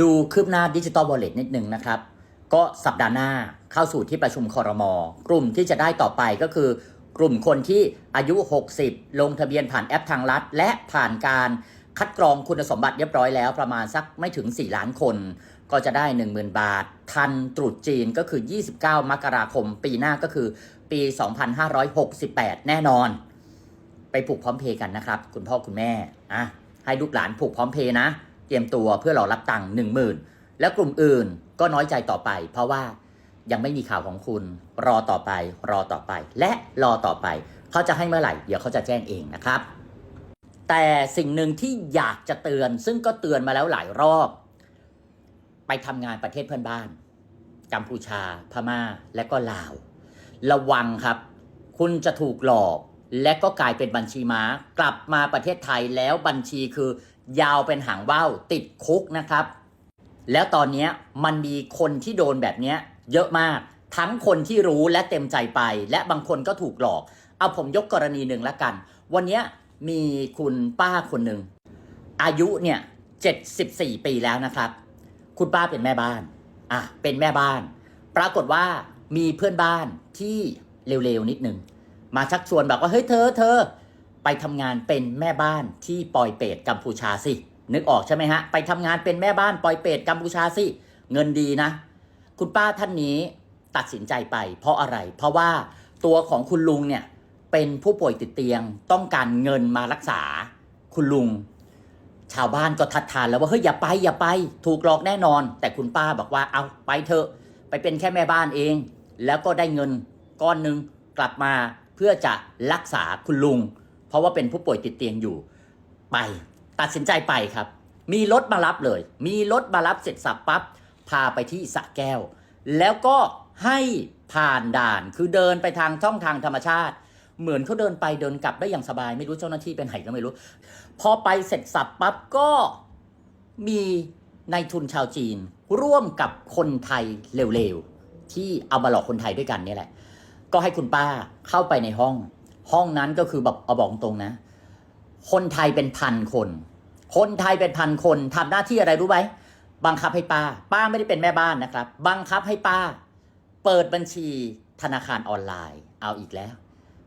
ดูคืบหน้าดิจิ t a ล w อลเล็ตนิดนึงนะครับ ก็สัปดาห์หน้าเข้าสู่ที่ประชุมคอรมอกลุ่มที่จะได้ต่อไปก็คือกลุ่มคนที่อายุ 60 ลงทะเบียนผ่านแอปทางลัด และผ่านการคัดกรองคุณสมบัติเรียบร้อยแล้วประมาณสักไม่ถึง 4 ล้านคน ก็จะได้ 10,000 บาท ทันตรุษจีนก็คือ 29 มกราคม ปีหน้าก็คือปี 2568 แน่นอน ไปผูกพร้อมเพย์กันนะครับ คุณพ่อคุณแม่อะให้ลูกหลานผูกพร้อมเพย์นะ รียมตัวเพื่อรอรับตังค์หนึ่งหมื่นแล้วกลุ่มอื่นก็น้อยใจต่อไป เพราะว่ายังไม่มีข่าวของคุณรอต่อไป รอต่อไป และรอต่อไป เขาจะให้เมื่อไหร่ เดี๋ยวเขาจะแจ้งเองนะครับ แต่สิ่งหนึ่งที่อยากจะเตือน ซึ่งก็เตือนมาแล้วหลายรอบ ไปทำงานประเทศเพื่อนบ้านกัมพูชา พม่า และก็ลาว ระวังครับ คุณจะถูกหลอก และก็กลายเป็นบัญชีม้ากลับมาประเทศไทยแล้วบัญชีคือ ยาวเป็นหางว่าวติดคุกนะครับ แล้วตอนนี้มันมีคนที่โดนแบบนี้เยอะมากทั้งคนที่รู้และเต็มใจไป และบางคนก็ถูกหลอก เอาผมยกกรณีหนึ่งละกัน วันนี้มีคุณป้าคนหนึ่งอายุเนี่ย74 ปีแล้วนะครับ คุณป้าเป็นแม่บ้านอะเป็นแม่บ้าน ปรากฏว่ามีเพื่อนบ้านที่เร็วๆนิดนึงมาชักชวนบอกว่าเฮ้ยเธอเธอ ไปทำงานเป็นแม่บ้านที่ปอยเปตกัมพูชาสิ นึกออกใช่ไหมฮะ ไปทำงานเป็นแม่บ้านปอยเปตกัมพูชาสิ เงินดีนะ คุณป้าท่านนี้ตัดสินใจไป เพราะอะไร เพราะว่าตัวของคุณลุงเนี่ยเป็นผู้ป่วยติดเตียงต้องการเงินมารักษา คุณลุง ชาวบ้านก็ทัดทานแล้วว่าเฮ้ยอย่าไปอย่าไป ถูกหลอกแน่นอน แต่คุณป้าบอกว่าเอาไปเถอะไปเป็นแค่แม่บ้านเอง แล้วก็ได้เงินก้อนหนึ่งกลับมาเพื่อจะรักษาคุณลุง เพราะว่าเป็นผู้ป่วยติดเตียงอยู่ ไป ตัดสินใจไปครับ มีรถมารับเลย มีรถมารับเสร็จสับปั๊บพาไปที่สระแก้ว แล้วก็ให้ผ่านด่านคือเดินไปทางช่องทางธรรมชาติ เหมือนเขาเดินไปเดินกลับได้อย่างสบาย ไม่รู้เจ้าหน้าที่เป็นไหนก็ไม่รู้ พอไปเสร็จสับปั๊บก็มีนายทุนชาวจีน ร่วมกับคนไทยเร็วๆ ที่เอามาหลอกคนไทยด้วยกันนี่แหละ ก็ให้คุณป้าเข้าไปในห้อง ห้องนั้นก็คือแบบเอาบอกตรงนะ คนไทยเป็นพันคน คนไทยเป็นพันคนทำหน้าที่อะไรรู้ไหมบังคับให้ป้า ป้าไม่ได้เป็นแม่บ้านนะครับ บังคับให้ป้า เปิดบัญชีธนาคารออนไลน์ เอาอีกแล้ว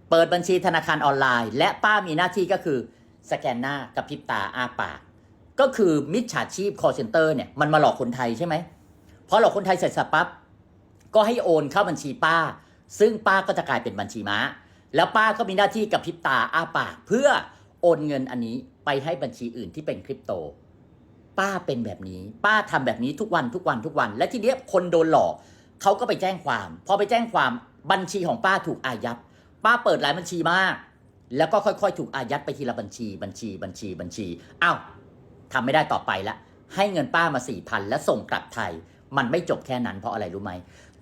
เปิดบัญชีธนาคารออนไลน์ และป้ามีหน้าที่ก็คือสแกนหน้ากระพริบตาอาปาก ก็คือมิจฉาชีพ call center เนี่ยมันมาหลอกคนไทยใช่ไหมพอหลอกคนไทยเสร็จสับปั๊บก็ให้โอนเข้าบัญชีป้า ซึ่งป้าก็จะกลายเป็นบัญชีม้า แล้วป้าก็มีหน้าที่กระพริบตาอ้าปากเพื่อโอนเงินอันนี้ไปให้บัญชีอื่นที่เป็นคริปโต ป้าเป็นแบบนี้ ป้าทำแบบนี้ทุกวันทุกวันทุกวัน และทีเนี้ยคนโดนหลอกเขาก็ไปแจ้งความ พอไปแจ้งความบัญชีของป้าถูกอายัดป้าเปิดหลายบัญชีมาก แล้วก็ค่อยๆ ถูกอายัดไปทีละบัญชี บัญชีบัญชีบัญชีอ้าวทำไม่ได้ต่อไปละให้เงินป้ามาสี่พันแล้วส่งกลับไทย มันไม่จบแค่นั้นเพราะอะไรรู้ไหม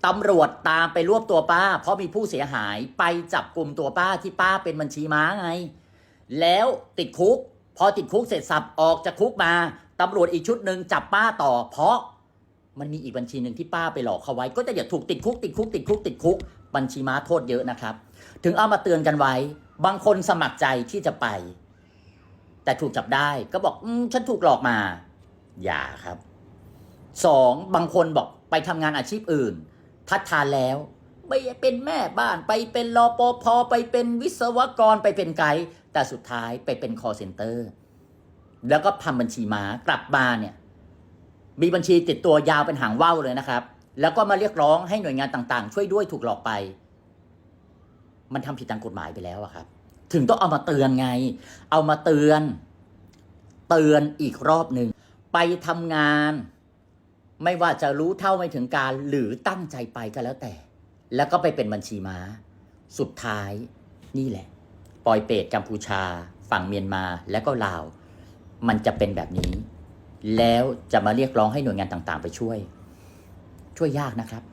ตำรวจตามไปรวบตัวป้า เพราะมีผู้เสียหายไปจับกลุ่มตัวป้าที่ป้าเป็นบัญชีม้าไง แล้วติดคุก พอติดคุกเสร็จสับออกจากคุกมาตำรวจอีกชุดหนึ่งจับป้าต่อ เพราะมันมีอีกบัญชีหนึ่งที่ป้าไปหลอกเขาไว้ ก็จะอย่าถูกติดคุกติดคุกติดคุกติดคุกบัญชีม้าโทษเยอะนะครับ ถึงเอามาเตือนกันไว้ บางคนสมัครใจที่จะไป แต่ถูกจับได้ก็บอก อืมฉันถูกหลอกมา อย่าครับ สองบางคนบอกไปทำงานอาชีพอื่น ทัดทานแล้วไม่เป็นแม่บ้านไปเป็นรอปภไปเป็นวิศวกรไปเป็นไกด์แต่สุดท้ายไปเป็น call center แล้วก็ทำบัญชีมากลับมาเนี่ยมีบัญชีติดตัวยาวเป็นหางว่าวเลยนะครับ แล้วก็มาเรียกร้องให้หน่วยงานต่างๆ ช่วยด้วยถูกหลอกไป มันทำผิดตามกฎหมายไปแล้วอะครับ ถึงต้องเอามาเตือนไง เอามาเตือน เตือนอีกรอบหนึ่งไปทำงาน ไม่ว่าจะรู้เท่าไม่ถึงการหรือตั้งใจไปก็แล้วแต่ แล้วก็ไปเป็นบัญชีม้า สุดท้ายนี่แหละ ปอยเปตกัมพูชา ฝั่งเมียนมาและก็ลาว มันจะเป็นแบบนี้ แล้วจะมาเรียกร้องให้หน่วยงานต่างๆ ไปช่วย ช่วยยากนะครับ